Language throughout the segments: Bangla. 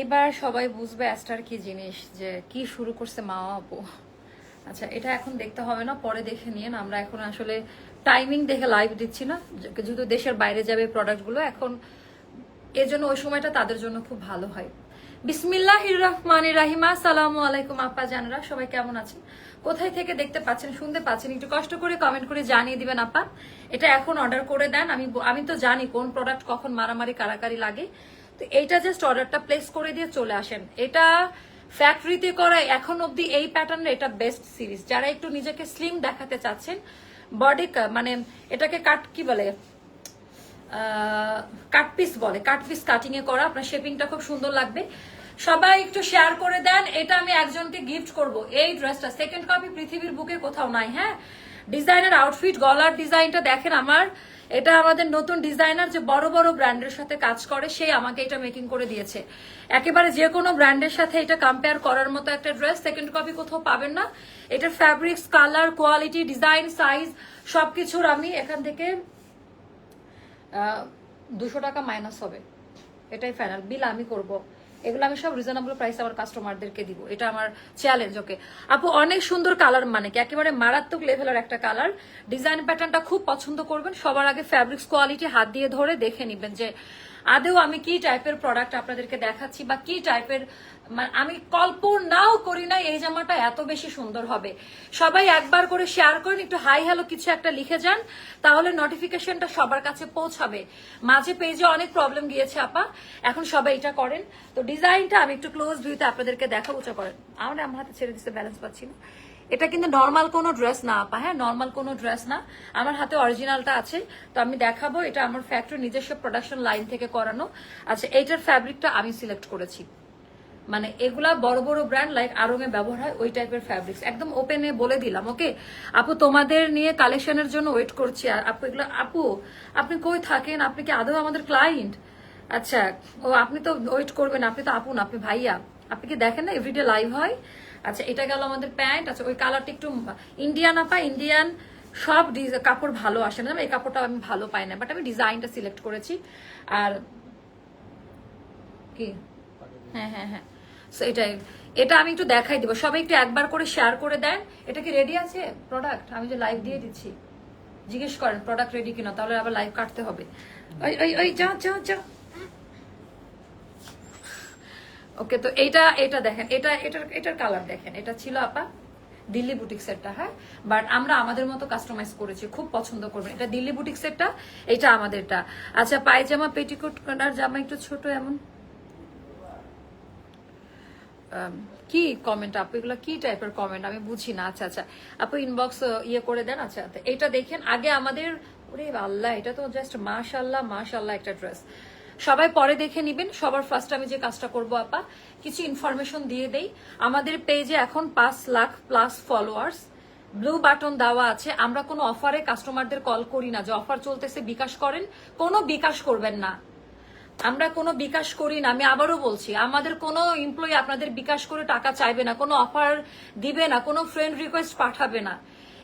এবার সবাই বুঝবে অ্যাস্টার কি জিনিস, যে কি শুরু করছে মা আপু। আচ্ছা এটা এখন দেখতে হবে না, পরে দেখে নিন আমরা এখন আসলে টাইমিং দেখে লাইভ দিচ্ছি না, যেহেতু দেশের বাইরে যাবে প্রোডাক্টগুলো এখন এর জন্য ওই সময়টা তাদের জন্য খুব ভালো হয়। বিসমিল্লাহ রহমান রাহিমা সালামু আলাইকুম আপা জানরা, সবাই কেমন আছেন? কোথায় থেকে দেখতে পাচ্ছেন, শুনতে পাচ্ছেন? একটু কষ্ট করে কমেন্ট করে জানিয়ে দিবেন আপা। এটা এখন অর্ডার করে দেন, আমি আমি তো জানি কোন প্রোডাক্ট কখন মারামারি, কারাকারি লাগে। তো এইটা জাস্ট অর্ডারটা প্লেস করে দিয়ে চলে আসেন। এটা ফ্যাক্টরিতে করা এখন অবধি এই প্যাটার্নের এটা বেস্ট সিরিজ যারা একটু নিজেকে স্লিম দেখাতে চাচ্ছেন বডি মানে এটাকে কাট কি বলে? কাট পিস বলে। কাট পিস কাটিং এ করা। আপনার শেপিংটা খুব সুন্দর লাগবে। সবাই একটু শেয়ার করে দেন। এটা আমি একজনকে গিফট করব। এই ড্রেসটা সেকেন্ড কপি পৃথিবীর বুকে কোথাও নাই হ্যাঁ? ডিজাইনের আউটফিট গলার ডিজাইনটা দেখেন আমার। এটা আমাদের নতুন ডিজাইনার যে বড় বড় ব্র্যান্ডের সাথে কাজ করে সেই আমাকে এটা মেকিং করে দিয়েছে। একেবারে যে কোনো ব্র্যান্ডের সাথে এটা কম্পেয়ার করার মতো একটা ড্রেস সেকেন্ড কপি কোথাও পাবেন না। এটার fabrics colour quality design size সবকিছুর আমি এখান থেকে দুশো টাকা মাইনাস হবে। এটাই ফাইনাল বিল আমি করব। এগুলো আমি সব রিজনেবল প্রাইস আমার কাস্টমারদেরকে দিব। এটা আমার চ্যালেঞ্জ ওকে আপু, অনেক সুন্দর কালার মানে কি? একেবারে মারাত্মক লেভেলের একটা কালার ডিজাইন প্যাটার্নটা খুব পছন্দ করবেন। সবার আগে ফ্যাব্রিক্স কোয়ালিটি হাত দিয়ে ধরে দেখে নিবেন যে, আদেও আমি কি টাইপের প্রোডাক্ট আপনাদেরকে দেখাচ্ছি বা কি টাইপের আমি কল্পনাও করি না এই জামাটা এত বেশি সুন্দর হবে। সবাই একবার করে শেয়ার করেন, একটু হাই হ্যালো কিছু একটা লিখে যান, তাহলে নোটিফিকেশনটা সবার কাছে পৌঁছাবে। মাঝে পেজে অনেক প্রবলেম গিয়েছে, আপা। এখন সবাই এটা করেন। তো ডিজাইনটা আমি একটু ক্লোজ ভিউতে আপনাদেরকে দেখা উঁচা করেন আমার আমার হাতে ছেড়ে দিতে ব্যালেন্স পাচ্ছি না। এটা কিন্তু নর্মাল কোনো ড্রেস না, আপা হ্যাঁ? নর্মাল কোনো ড্রেস না। আমার হাতে অরিজিনালটা আছে। তো আমি দেখাবো, এটা আমার ফ্যাক্টরি নিজস্ব প্রোডাকশন লাইন থেকে করানো। আচ্ছা এইটার ফ্যাব্রিকটা আমি সিলেক্ট করেছি। মানে এগুলা বড় বড় ব্র্যান্ড লাইক আরঙে ব্যবহার হয়, ওই টাইপের ফ্যাব্রিক্স একদম ওপেনে বলে দিলাম ওকে আপু, তোমাদের নিয়ে কালেকশনের জন্য ওয়েট করছি। আর আপু, এগুলো, আপু, আপনি কই থাকেন? আপনি কি আদৌ আমাদের ক্লায়েন্ট আচ্ছা ও, আপনি তো ওয়েট করবেন, আপনি তো আপু না, আপনি ভাইয়া। আপনি কি দেখেন না এভরিডে লাইভ হয়? আচ্ছা এটা গেল আমাদের প্যান্ট আচ্ছা ওই কালারটা একটু ইন্ডিয়ান আপা ইন্ডিয়ান সব কাপড় ভালো আসে না। এই কাপড়টা আমি ভালো পাই না বাট আমি ডিজাইনটা সিলেক্ট করেছি। আর কি? হ্যাঁ হ্যাঁ হ্যাঁ। So, এটাই এটা আমি একটু দেখাই দিব। সবাই একটু একবার করে শেয়ার করে দেন। এটা কি রেডি আছে? প্রোডাক্ট আমি যে লাইভ দিয়ে দিচ্ছি। জিজ্ঞেস করেন প্রোডাক্ট রেডি কিনা? তাহলে আবার লাইভ কাটতে হবে। ওই ওই ওই যা যা যা ওকে তো এইটা এটা দেখেন। এটা এটার এটার কালার দেখেন। এটা ছিল আপা দিল্লি বুটিক সেটটা হ্যাঁ? বাট আমরা আমাদের মতো কাস্টমাইজ করেছি। খুব পছন্দ করবেন। এটা দিল্লি বুটিক সেটটা এটা আমাদেরটা। আচ্ছা পায়জামা পেটিকোট আর জামা একটু ছোট এমন। কি কমেন্ট আপু? এগুলো কি টাইপের কমেন্ট আমি বুঝি না। আচ্ছা আচ্ছা। আপু ইনবক্স ইয়ে করে দেন। আচ্ছা এটা দেখেন, আগে আমাদের, ওরে আল্লাহ, এটা তো জাস্ট মাশাল্লাহ মাশাল্লাহ একটা ড্রেস সবাই পরে দেখে নিবেন। সবার ফার্স্ট আমি যে কাজটা করব, আপা, কিছু ইনফরমেশন দিয়ে দেই। আমাদের পেজে এখন পাঁচ lakh plus followers blue button দেওয়া আছে। আমরা কোনো অফারে কাস্টমারদের কল করি না। যে অফার চলতেছে, বিকাশ করেন। কোনো বিকাশ করবেন না। আমরা কোনো বিকাশ করি না। আমি আবারও বলছি, আমাদের কোনো এমপ্লয়ি আপনাদের বিকাশ করে টাকা চাইবে না, কোনো অফার দিবে না, কোনো ফ্রেন্ড রিকোয়েস্ট পাঠাবে না।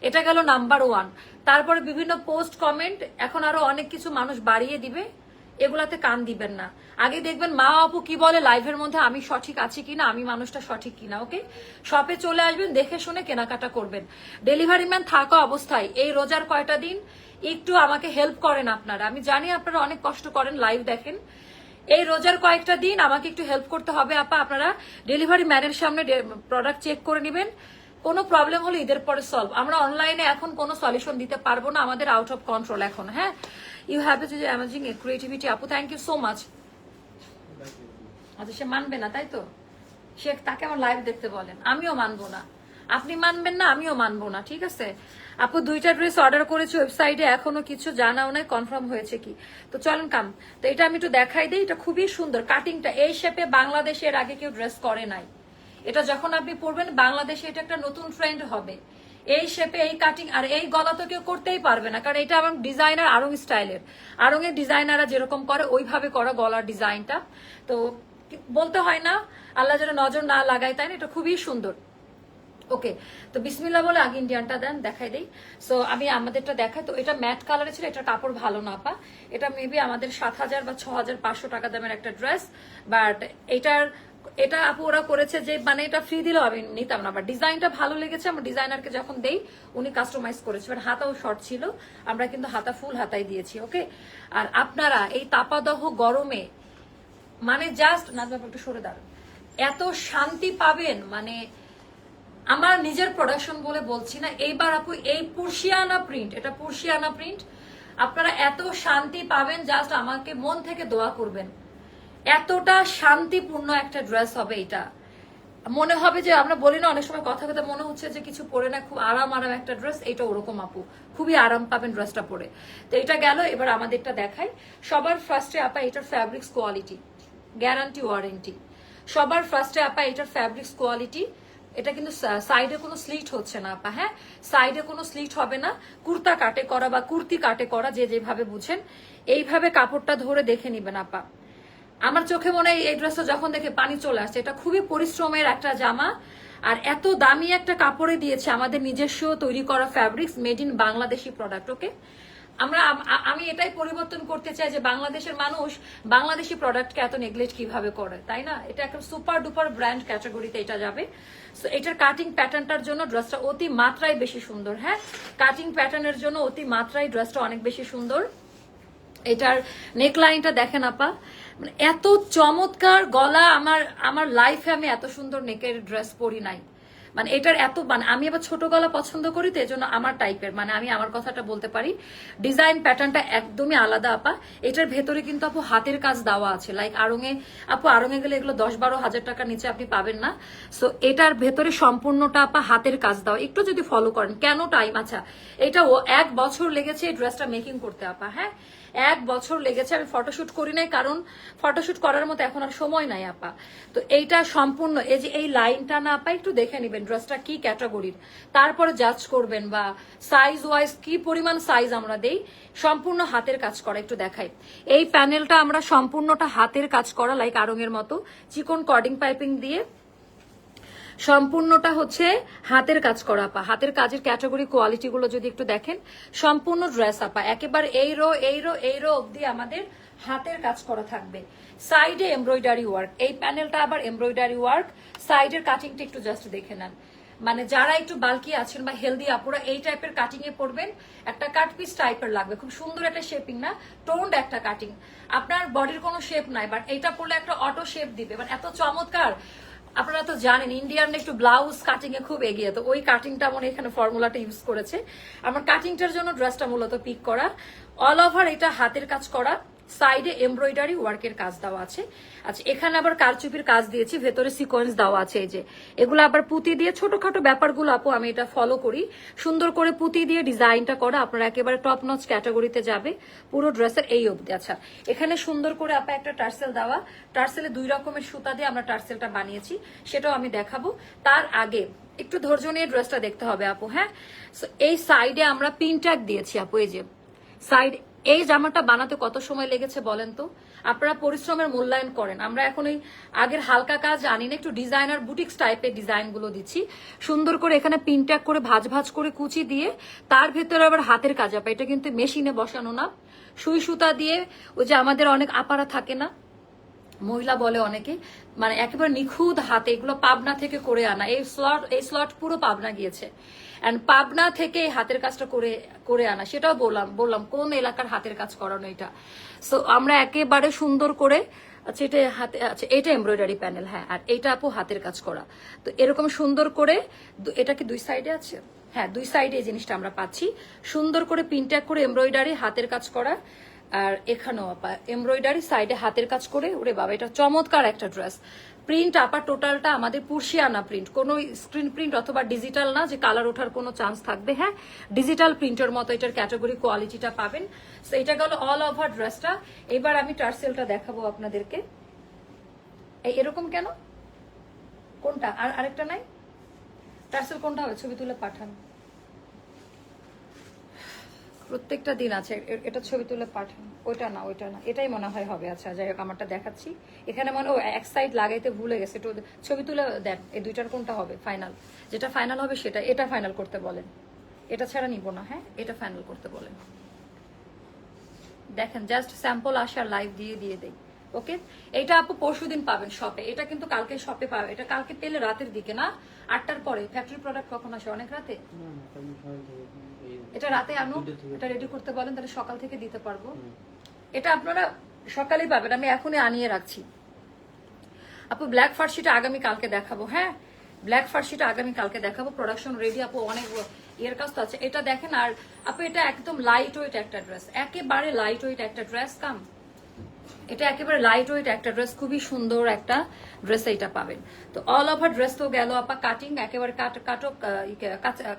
এটা গেল নাম্বার ওয়ান তারপরে বিভিন্ন পোস্ট কমেন্ট এখন আরও অনেক কিছু মানুষ বাড়িয়ে দিবে, এগুলাতে কান দিবেন না। আগে দেখবেন, মা আপু কি বলে লাইভের মধ্যে, আমি সঠিক আছি কিনা, আমি মানুষটা সঠিক কিনা ওকে শপে চলে আসবেন, দেখে শুনে কেনাকাটা করবেন। ডেলিভারি ম্যান থাকা অবস্থায়, এই রোজার কয়টা দিন, একটু আমাকে হেল্প করেন আপনারা। আমি জানি আপনারা অনেক কষ্ট করেন লাইভ দেখেন। এই রোজার কয়েকটা দিন আমাকে একটু হেল্প করতে হবে আপা। আপনারা ডেলিভারি ম্যানের সামনে প্রোডাক্ট চেক করে নেবেন। কোনো প্রবলেম হলে ঈদের পরে সলভ আমরা অনলাইনে এখন কোনো সলিউশন দিতে পারব না আমাদের আউট অফ কন্ট্রোল এখন হ্যাঁ? ইউ হ্যাভ এ যে অ্যামাজিং ক্রিয়েটিভিটি আপু। থ্যাংক ইউ সো মাচ আচ্ছা সে মানবে না তাই তো? সে তাকে আমার লাইভ দেখতে বলেন। আমিও মানবো না। আপনি মানবেন না, আমিও মানবো না, ঠিক আছে? আপু, দুইটা ড্রেস অর্ডার করেছি ওয়েবসাইটে এখনও কিছু জানাও নাই কনফার্ম হয়েছে কি? তো চলেন কাম, তো এটা আমি একটু দেখাই দিই, এটা খুবই সুন্দর কাটিংটা এই শেপে বাংলাদেশে এর আগে কেউ ড্রেস করে নাই। এটা যখন আপনি পরবেন, বাংলাদেশে এটা একটা নতুন ট্রেন্ড হবে। এই শেপে এই কাটিং আর এই গলা তো কেউ করতেই পারবে না, কারণ এটা আমার ডিজাইনার আরং স্টাইলের আরং এর ডিজাইনাররা যেরকম করে, ওইভাবে করা গলার ডিজাইনটা তো বলতে হয় না, আল্লাহ যেন নজর না লাগায়, তাই না? এটা খুবই সুন্দর। ওকে তো বিসমিল্লা বলে আগে ইন্ডিয়ানটা দেন, দেখাই দিই। সো আমি আমাদেরটা দেখাই। তো এটা ম্যাট কালারে ছিল, এটা কাপড় ভালো না পা এটা মেবি আমাদের সাত হাজার বা ছ হাজার পাঁচশো টাকা দামের একটা ড্রেস বাট এটার, এটা আপু ওরা করেছে যে মানে এটা ফ্রি দিলেও আমি নিতাম না বাট ডিজাইনটা ভালো লেগেছে। আমার ডিজাইনারকে যখন দেই, উনি কাস্টমাইজ করেছে বাট হাতাও শর্ট ছিল। আমরা কিন্তু হাতা ফুল হাতাই দিয়েছি ওকে আর আপনারা এই তাপাদহ গরমে মানে জাস্ট আপু একটু সরে দাঁড়ান। এত শান্তি পাবেন মানে আমার নিজের প্রোডাকশন বলে বলছি না, এইবার আপু, এই পুরশিয়ানা প্রিন্ট এটা পুরশিয়ানা প্রিন্ট আপনারা এত শান্তি পাবেন জাস্ট আমাকে মন থেকে দোয়া করবেন। এতটা শান্তিপূর্ণ একটা ড্রেস হবে এটা। মনে হবে যে আমরা বলি না, অনেক সময় কথা কথা মনে হচ্ছে যে কিছু পরে না, খুব আরাম আরাম একটা ড্রেস এটা ওরকম আপু, খুবই আরাম পাবেন ড্রেসটা পরে। তো এটা গেল, এবার আমাদেরটা দেখাই। সবার ফার্স্টে আপা, এটার ফ্যাব্রিক্স কোয়ালিটি গ্যারান্টি ওয়ারেন্টি সবার ফার্স্টে আপা, এটার ফ্যাব্রিক্স কোয়ালিটি এটা কিন্তু সাইডে কোনো স্লিট হচ্ছে না, আপা হ্যাঁ? সাইডে কোনো স্লিট হবে না। কুর্তা কাটে করা বা কুর্তি কাটে করা, যে যেভাবে বুঝেন, এইভাবে কাপড়টা ধরে দেখে নিবেন, আপা। আমার চোখে মনে হয় এই ড্রেসটা যখন দেখে পানি চলে আসছে, এটা খুবই পরিশ্রমের একটা জামা। আর এত দামি একটা কাপড়ে দিয়েছে আমাদের নিজস্ব তৈরি করা fabrics made in Bangladeshi product okay আমরা আমি এটাই পরিবর্তন করতে চাই যে বাংলাদেশের মানুষ বাংলাদেশি প্রোডাক্টকে এত নেগলেক্ট কীভাবে করে, তাই না? এটা একটা সুপার ডুপার ব্র্যান্ড ক্যাটাগরিতে এটা যাবে। সো এটার কাটিং প্যাটার্নটার জন্য ড্রেসটা অতি মাত্রায় বেশি সুন্দর হ্যাঁ? কাটিং প্যাটার্নের জন্য অতি মাত্রায় ড্রেসটা অনেক বেশি সুন্দর। এটার নেকলাইনটা দেখেন আপা মানে এত চমৎকার গলা, আমার আমার লাইফে আমি এত সুন্দর নেকের ড্রেস পরি নাই। মানে এটার এত মানে আমি আবার ছোট গলা পছন্দ করি তো এজন্য আমার টাইপের মানে আমি আমার কথাটা বলতে পারি। ডিজাইন প্যাটার্নটা একদমই আলাদা, আপা। এটার ভেতরে কিন্তু আপু হাতের কাজ দেওয়া আছে। লাইক আড়ঙে, আপু আড়ঙে গেলে এগুলো দশ বারো হাজার টাকার নিচে আপনি পাবেন না। সো এটার ভেতরে সম্পূর্ণটা আপা হাতের কাজ দেওয়া। একটু যদি ফলো করেন, কেন টাইম আচ্ছা এটা ও এক বছর লেগেছে এই ড্রেসটা মেকিং করতে, আপা হ্যাঁ? এক বছর লেগেছে, আমি ফটোশুট করি নাই, কারণ ফটোশুট করার মতো এখন আর সময় নাই, আপা। তো এইটা সম্পূর্ণ, এই যে এই লাইনটা না, আপা, একটু দেখে নেবেন ড্রেসটা কি ক্যাটাগরির। তারপরে জাজ করবেন বা সাইজ ওয়াইজ কি পরিমাণ সাইজ আমরা দেই, সম্পূর্ণ হাতের কাজ করা, একটু দেখাই। এই প্যানেলটা আমরা সম্পূর্ণটা হাতের কাজ করা লাইক আরঙের মতো, চিকন কর্ডিং পাইপিং দিয়ে সম্পূর্ণটা হচ্ছে হাতের কাজ করা আপা। হাতের কাজের ক্যাটাগরি কোয়ালিটি গুলো যদি একটু দেখেন, সম্পূর্ণ ড্রেস আপা। একেবারে এই রো এই রো এই রো অব্দি আমাদের হাতের কাজ করা থাকবে। সাইডে এমব্রয়ডারি ওয়ার্ক এই প্যানেলটা আবার এমব্রয়ডারি ওয়ার্ক সাইডের কাটিংটা একটু জাস্ট দেখে নেন। মানে যারা একটু বালকি আছেন বা হেলদি আপুরা, এই টাইপের কাটিং এ পড়বেন একটা কাট পিস টাইপের লাগবে। খুব সুন্দর একটা শেপিং না? টোন্ড একটা কাটিং আপনার বডির কোনো শেপ নাই বাট এইটা পড়লে একটা অটো শেপ দিবে। মানে এত চমৎকার! আপনারা তো জানেন ইন্ডিয়ান একটু ব্লাউজ কাটিং এ খুব এগিয়ে। তো ওই কাটিংটা মনে এখানে ফর্মুলাটা ইউজ করেছে। আমার কাটিংটার জন্য ড্রেসটা মূলত পিক করা। অল ওভার এটা হাতের কাজ করা। সাইডে এমব্রয়ডারি ওয়ার্কের কাজ দেওয়া আছে। আচ্ছা এখানে আবার কারচুপির কাজ দিয়েছি, ভেতরে সিকোয়েন্স দেওয়া আছে এই যে। এগুলো আবার পুঁতি দিয়ে ছোটখাটো ব্যাপারগুলো আপু, আমি এটা ফলো করি। সুন্দর করে পুঁতি দিয়ে ডিজাইনটা করা, আপনারা একেবারে টপ নচ ক্যাটাগরিতে যাবে। পুরো ড্রেসের এই অবধি। আচ্ছা এখানে সুন্দর করে আপা একটা টার্সেল দেওয়া। টার্সেলে দুই রকমের সুতা দিয়ে আমরা টার্সেলটা বানিয়েছি, সেটাও আমি দেখাবো। তার আগে একটু ধৈর্য নিয়ে ড্রেসটা দেখতে হবে আপু হ্যাঁ? এই সাইডে আমরা পিন দিয়েছি আপু, এই যে। সাইড এই জামাটা বানাতে কত সময় লেগেছে বলেন তো? আপনারা পরিশ্রমের মূল্যায়ন করেন। আমরা এখন ওই আগের হালকা কাজ জানি না, একটু ডিজাইনার বুটিক্স টাইপের ডিজাইনগুলো দিচ্ছি। সুন্দর করে এখানে পিনট্যাক করে ভাজ ভাজ করে কুচি দিয়ে তার ভেতরে আবার হাতের কাজ আপা এটা কিন্তু মেশিনে বসানো না। সুই সুতা দিয়ে ওই যে আমাদের অনেক আপারা থাকে না মহিলা বলে অনেকে মানে একেবারে নিখুঁত হাতে এগুলো পাবনা থেকে করে আনা। এই স্লট এই স্লট পুরো পাবনা গিয়েছে। এন্ড পাবনা থেকে হাতের কাজটা করে করে আনা। সেটাও বললাম বললাম, কোন এলাকার হাতের কাজ করানো এটা? সো আমরা একেবারে সুন্দর করে আচ্ছা এটা হাতে আচ্ছা এটা এমব্রয়ডারি প্যানেল হ্যাঁ আর এটা আপু হাতের কাজ করা। তো এরকম সুন্দর করে এটা কি দুই সাইডে আছে? হ্যাঁ দুই সাইডে এই জিনিসটা আমরা পাচ্ছি। সুন্দর করে পিনট্যাক করে এমব্রয়ডারি হাতের কাজ করা। আর এখানেও আপা এমব্রয়ডারি সাইডে হাতের কাজ করে, ওরে বাবা, এটা চমৎকার একটা ড্রেস প্রিন্ট আপা টোটালটা আমাদের পুরশিয়ানা প্রিন্ট কোনো স্ক্রিন প্রিন্ট অথবা ডিজিটাল না, যে কালার ওঠার কোনো চান্স থাকবে হ্যাঁ? ডিজিটাল প্রিন্টের মতো এটার ক্যাটাগরি কোয়ালিটিটা পাবেন। এটা গেল অল ওভার ড্রেসটা এবার আমি টার্সেলটা দেখাবো আপনাদেরকে। এই এরকম কেন? কোনটা? আর আরেকটা নাই? টার্সেল কোনটা হবে? ছবি তুলে পাঠান। প্রত্যেকটা দিন আছে। এটা ছবি তুলে পাঠান। ওইটা না ওইটা না। এটাই মনে হয় হবে। আচ্ছা যাই হোক, আমারটা দেখাচ্ছি। এখানে মনে ও এক সাইড লাগাইতে ভুলে গেছে। একটু ছবি তুলে দেন, এই দুইটার কোনটা হবে? ফাইনাল যেটা ফাইনাল হবে সেটা, এটা ফাইনাল করতে বলেন। এটা ছাড়া নিব না হ্যাঁ? এটা ফাইনাল করতে বলেন। দেখেন জাস্ট স্যাম্পল আসার লাইভ দিয়ে দিয়ে দেয় ওকে এটা আপু পরশু দিন পাবেন শপে এটা কিন্তু কালকে শপে পাবে। এটা কালকে পেলে রাতের দিকে না? আটটার পরে। ফ্যাক্টরি প্রোডাক্ট কখন আসে? অনেক রাতে? এটা রাতে আনো এটা রেডি করতে বলেন তাহলে সকাল থেকে দিতে পারব। এটা আপনারা সকালেই পাবেন আমি এখনই আনিয়ে রাখছি। আপু ব্ল্যাক ফার্সিটা আগামী কালকে দেখাবো হ্যাঁ? ব্ল্যাক ফার্সিটা আগামী কালকে দেখাবো প্রোডাকশন রেডি আপু অনেক ইয়ের কাজ তো আছে। এটা দেখেন আর আপু এটা একদম লাইট ওয়েট একটা ড্রেস একেবারে লাইট ওয়েট একটা ড্রেস কাম এটা একেবারে লাইট ওয়েট একটা ড্রেস খুবই সুন্দর একটা ড্রেস এইটা পাবেন। তো অল ওভার ড্রেস তো গেল আপা কাটিং একেবারে কাট কাটো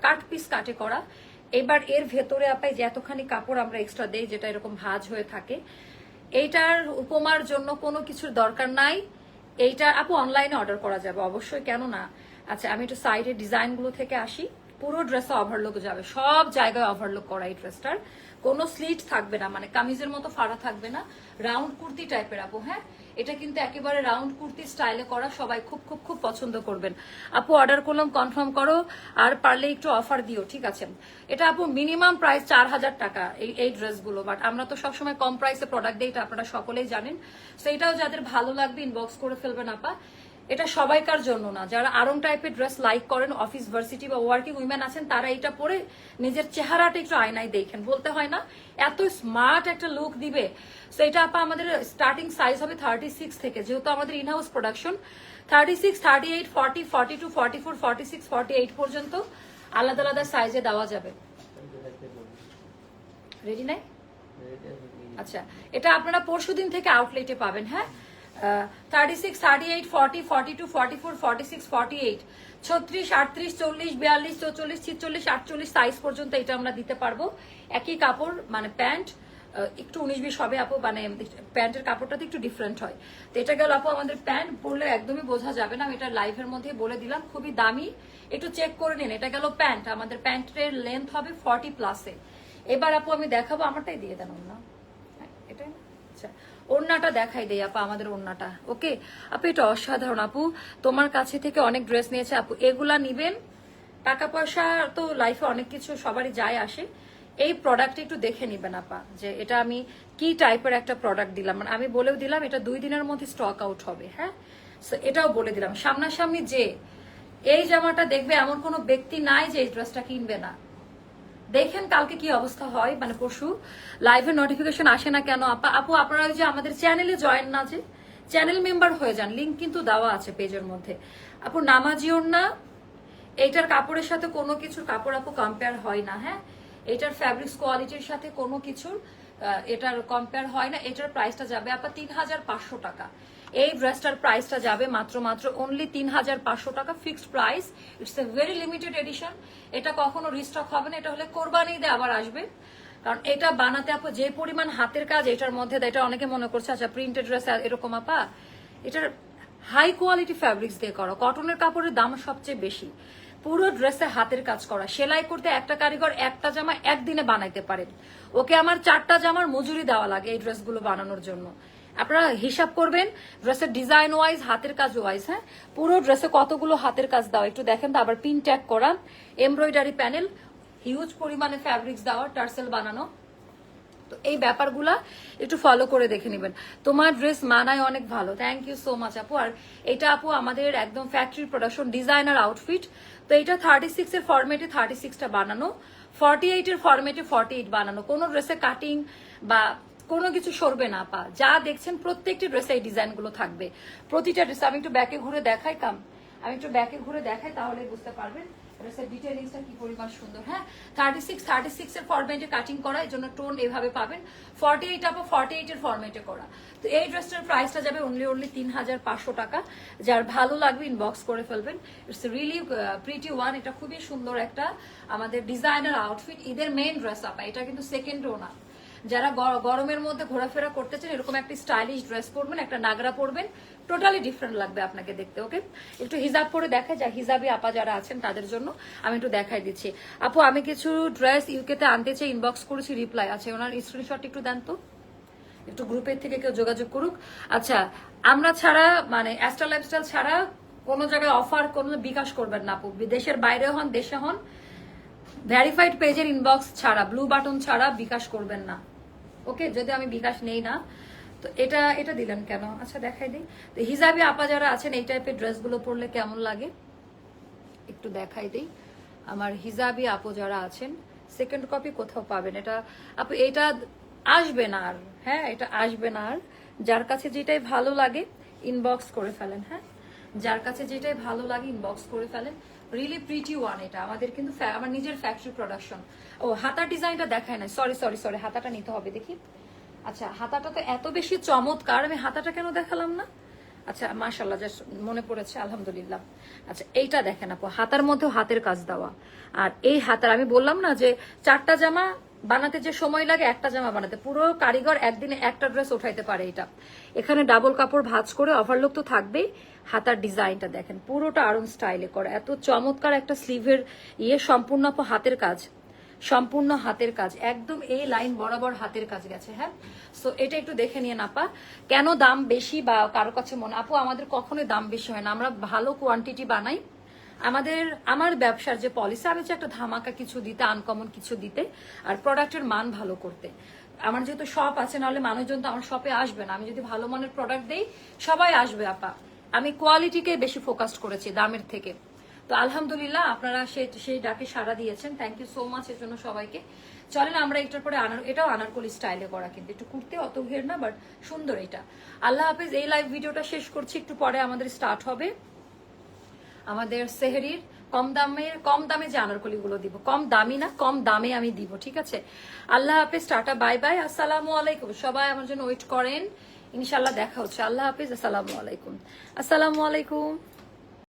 কাট পিস কাটে করা। এবার এর ভেতরে আপাই যে এতখানি কাপড় আমরা এক্সট্রা দেই, যেটা এরকম ভাঁজ হয়ে থাকে, এইটার উপমার জন্য কোনো কিছুর দরকার নাই। এইটা আপু অনলাইনে অর্ডার করা যাবে, অবশ্যই কেন না আচ্ছা আমি একটু সাইডের ডিজাইনগুলো থেকে আসি। পুরো ড্রেসে ওভারলুক যাবে, সব জায়গায় ওভারলুক করা এই ড্রেসটার কোনো স্লিট থাকবে না মানে কামিজের মতো ফাড়া থাকবে না রাউন্ড কুর্তি টাইপের আপু হ্যাঁ? এটা কিন্তু একেবারে রাউন্ড কুর্তি স্টাইলে করা সবাই খুব খুব খুব পছন্দ করবেন। আপু অর্ডার করলাম কনফার্ম করো, আর পারলে একটু অফার দিও, ঠিক আছে? এটা আপু মিনিমাম প্রাইস চার হাজার টাকা এই এই ড্রেসগুলো বাট আমরা তো সবসময় কম প্রাইসে প্রোডাক্ট দিই এটা আপনারা সকলেই জানেন। সেইটাও যাদের ভালো লাগবে ইনবক্স করে ফেলবেন আপা। এটা সবাইকার জন্য না। যারা আরং টাইপের ড্রেস লাইক করেন অফিস ভার্সিটি বা ওয়ার্কিং উইমেন আছেন তারা এটা পরে নিজের চেহারাটা একটু আয়নায় দেখেন। বলতে হয় না এত স্মার্ট একটা লুক দিবে। সো এটা আপা আমাদের স্টার্টিং সাইজ হবে থার্টি সিক্স থেকে যেহেতু আমাদের in house production thirty six thirty eight forty forty two forty four forty six forty eight পর্যন্ত আলাদা আলাদা সাইজে দেওয়া যাবে। রেডি নাই? আচ্ছা এটা আপনারা পরশু দিন থেকে আউটলেটে পাবেন হ্যাঁ? Thirty six thirty eight forty forty two forty four forty six forty eight ছত্রিশ আটত্রিশ চল্লিশ বিয়াল্লিশ চৌচল্লিশ ছিচল্লিশ আটচল্লিশ সাইজ পর্যন্ত এটা আমরা দিতে পারব। একই কাপড় মানে প্যান্ট একটু উনিশ বিশ হবে আপু মানে প্যান্টের কাপড়টাতে একটু ডিফারেন্ট হয়। তো এটা গেল আপু আমাদের প্যান্ট পরলে একদমই বোঝা যাবে না এটা লাইভের মধ্যে বলে দিলাম খুবই দামি। একটু চেক করে নিন এটা গেল প্যান্ট আমাদের প্যান্টের লেন্থ হবে ফর্টি প্লাসে এবার আপু আমি দেখাবো আমারটাই দিয়ে দেন না হ্যাঁ, এটাই আচ্ছা। ওড়নাটা দেখাই দেই, আপা, আমাদের ওড়নাটা, ওকে? আপু, এটা অসাধারণ, আপু। তোমার কাছে থেকে অনেক ড্রেস নিয়েছে, আপু। এগুলা নিবেন টাকা পয়সা তো লাইফে অনেক কিছু সবারই যায় আসে। এই প্রোডাক্ট একটু দেখে নিবেন, আপা, যে এটা আমি কি টাইপের একটা প্রোডাক্ট দিলাম। মানে আমি বলেও দিলাম, এটা দুই দিনের মধ্যে স্টক আউট হবে হ্যাঁ? এটাও বলে দিলাম। সামনাসামনি যে এই জামাটা দেখবে এমন কোনো ব্যক্তি নাই যে এই ড্রেসটা কিনবে না। দেখেন কালকে কি অবস্থা হয় মানে পরশু লাইভের নোটিফিকেশন আসে না কেন? আপা, আপু, আপনারা যে আমাদের চ্যানেলে জয়েন না যে চ্যানেল মেম্বার হয়ে যান লিঙ্ক কিন্তু দেওয়া আছে পেজের মধ্যে। আপু নামাজিওর না, এইটার কাপড়ের সাথে কোনো কিছুর, কাপড় আপু কম্পেয়ার হয় না হ্যাঁ? এটার ফ্যাব্রিক্স কোয়ালিটির সাথে কোনো কিছুর এটার কম্পেয়ার হয় না, এটার প্রাইসটা যাবে আপা তিন হাজার পাঁচশো টাকা। এই ড্রেসটার প্রাইসটা যাবে মাত্র মাত্র অনলি তিন হাজার পাঁচশো টাকা fixed price it's a very limited edition এটা কখনো রিস্টক হবে না, এটা হলে কোরবানি দিয়ে আবার আসবে। কারণ এটা বানাতে আপু যে পরিমাণ হাতের কাজ, এটার মধ্যে এটা অনেকে মনে করছে আচ্ছা প্রিন্টেড ড্রেস এরকম আপা। এটার হাই কোয়ালিটি ফ্যাব্রিক্স দিয়ে করা। কটনের কাপড়ের দাম সবচেয়ে বেশি। পুরো ড্রেসে হাতের কাজ করা। সেলাই করতে একটা কারিগর একটা জামা একদিনে বানাইতে পারে ওকে আমার চারটা জামার মজুরি দেওয়া লাগে এই ড্রেসগুলো বানানোর জন্য। আপনারা হিসাব করবেন ড্রেসের ডিজাইন ওয়াইজ হাতের কাজ ওয়াইজ হ্যাঁ? পুরো ড্রেসে কতগুলো হাতের কাজ দেওয়া? একটু দেখেন তো, আবার পিন ট্যাগ করা এমব্রয়ডারি প্যানেল হিউজ পরিমাণে ফ্যাব্রিক্স দেওয়া, টার্সেল বানানো। তো এই ব্যাপারগুলা একটু ফলো করে দেখে নেবেন। তোমার ড্রেস মানায় অনেক ভালো। থ্যাংক ইউ সো মাচ আপু। আর এটা, আপু, আমাদের একদম ফ্যাক্টরি প্রোডাকশন ডিজাইনার আউটফিট তো এটা থার্টি সিক্স এর ফরম্যাটে থার্টি সিক্সটা বানানো। ফর্টি এইট এর ফরম্যাটে ফর্টি এইট বানানো। কোনো ড্রেসে কাটিং বা কোনো কিছু সরবে না পা যা দেখছেন প্রত্যেকটি ড্রেসে এই ডিজাইনগুলো থাকবে। প্রতিটা ড্রেস আমি একটু ব্যাকে ঘুরে দেখাই কাম আমি একটু ব্যাকে ঘুরে দেখাই, তাহলে বুঝতে পারবেন ড্রেসের সুন্দর হ্যাঁ? থার্টি কাটিং জন্য টোন এভাবে পাবেন। ফর্টি এইট করা। তো এই যাবে অনলি তিন হাজার পাঁচশো টাকা। ভালো লাগবে করে ফেলবেন। ইটস প্রিটি ওয়ান এটা খুবই সুন্দর একটা আমাদের ডিজাইনার আউটফিট ঈদের মেইন ড্রেস আপা, এটা কিন্তু সেকেন্ডও না যারা গরমের মধ্যে ঘোরাফেরা করতেছেন, এরকম একটা স্টাইলিশ ড্রেস পরবেন, একটা নাগরা পরবেন টোটালি ডিফারেন্ট লাগবে আপনাকে দেখতে ওকে একটু হিজাব পরে দেখায় যা হিজাবি আপা যারা আছেন তাদের জন্য আমি একটু দেখাই দিচ্ছি। আপু, আমি কিছু ড্রেস ইউকেতে আনতে চাই ইনবক্স করেছি রিপ্লাই আছে, ওনার স্ক্রিনশট একটু দেন তো। একটু গ্রুপের থেকে কেউ যোগাযোগ করুক। আচ্ছা আমরা ছাড়া মানে অ্যাস্ট্রা লাইফস্টাইল ছাড়া কোনো জায়গায় অফার কোনো বিকাশ করবেন না, আপু। দেশের বাইরে হন, দেশে হন ভ্যারিফাইড পেজের ইনবক্স ছাড়া ব্লু বাটন ছাড়া বিকাশ করবেন না। ওকে, যদি আমি বিকাশ নেই না, তো এটা এটা দিলেন কেন? আচ্ছা দেখাই দিই। তো হিজাবি আপা যারা আছেন, এই টাইপের ড্রেসগুলো পরলে কেমন লাগে? একটু দেখাই দিই। আমার হিজাবি আপু যারা আছেন সেকেন্ড কপি কোথাও পাবেন? এটা আপু, এটা আসবে না আর হ্যাঁ এটা আসবে না আর। যার কাছে যেটাই ভালো লাগে ইনবক্স করে ফেলেন হ্যাঁ? যার কাছে যেটাই ভালো লাগে ইনবক্স করে ফেলেন। রিয়েলি প্রিটি ওয়ান এটা। আমাদের কিন্তু আমার নিজের ফ্যাক্টরি প্রোডাকশন ও হাতার ডিজাইনটা দেখায় না সরি সরি সরি হাতাটা নিতে হবে দেখি। আচ্ছা হাতাটা তো এত বেশি চমৎকার, আমি হাতাটা কেন দেখালাম না? আচ্ছা মাশাল্লাহ জাস্ট মনে পড়েছে, আলহামদুলিল্লাহ। আচ্ছা এইটা দেখেন আপু, হাতার মধ্যেও হাতের কাজ দেওয়া। আর এই হাতার, আমি বললাম না যে চারটা জামা বানাতে যে সময় লাগে একটা জামা বানাতে। পুরো কারিগর একদিনে একটা ড্রেস উঠাইতে পারে এটা। এখানে ডাবল কাপড় ভাঁজ করে ওভারলোক তো থাকবেই। হাতার ডিজাইনটা দেখেন, পুরোটা আরং স্টাইলে করা। এত চমৎকার একটা স্লিভের ইয়ে সম্পূর্ণ হাতের কাজ। সম্পূর্ণ হাতের কাজ। একদম এই লাইন বরাবর হাতের কাজ গেছে হ্যাঁ? সো এটা একটু দেখে নিয়ে আপা। কেন দাম বেশি বা কারও কাছে মনে আপু, আমাদের কখনোই দাম বেশি হয় না। আমরা ভালো কোয়ান্টিটি বানাই। আমাদের, আমার ব্যবসার যে পলিসি আমি চাই একটা ধামাকা কিছু দিতে আনকমন কিছু দিতে, আর প্রোডাক্টের মান ভালো করতে। আমার যেহেতু শপ আছে, নাহলে মানুষজন তো আমার শপে আসবে না। আমি যদি ভালো মানের প্রোডাক্ট দেই, সবাই আসবে, আপা। আমি কোয়ালিটিকে বেশি ফোকাস করেছি দামের থেকে। তো আলহামদুলিল্লাহ, আপনারা সেই সেই ডাকে সাড়া দিয়েছেন। থ্যাংক ইউ সো মাচ এর জন্য সবাইকে। চলেন আমরা এটার পরে আনার, এটাও আনারকলি স্টাইলে করা কিন্তু। একটু কুর্তে অত ঘের না বাট সুন্দর এটা। আল্লাহ হাফিজ, এই লাইভ ভিডিওটা শেষ করছি। একটু পরে আমাদের স্টার্ট হবে। আমাদের সেহরির কম দামে কম দামে যে আনারকলিগুলো দিব। কম দামি না, কম দামে আমি দিব, ঠিক আছে? আল্লাহ হাফিজ, টাটা, বাই বাই, আসসালামু আলাইকুম। সবাই আমার জন্য ওয়েট করেন। ইনশাল্লাহ দেখা হচ্ছে। আল্লাহ হাফিজ, আসসালামু আলাইকুম। আসসালামু আলাইকুম।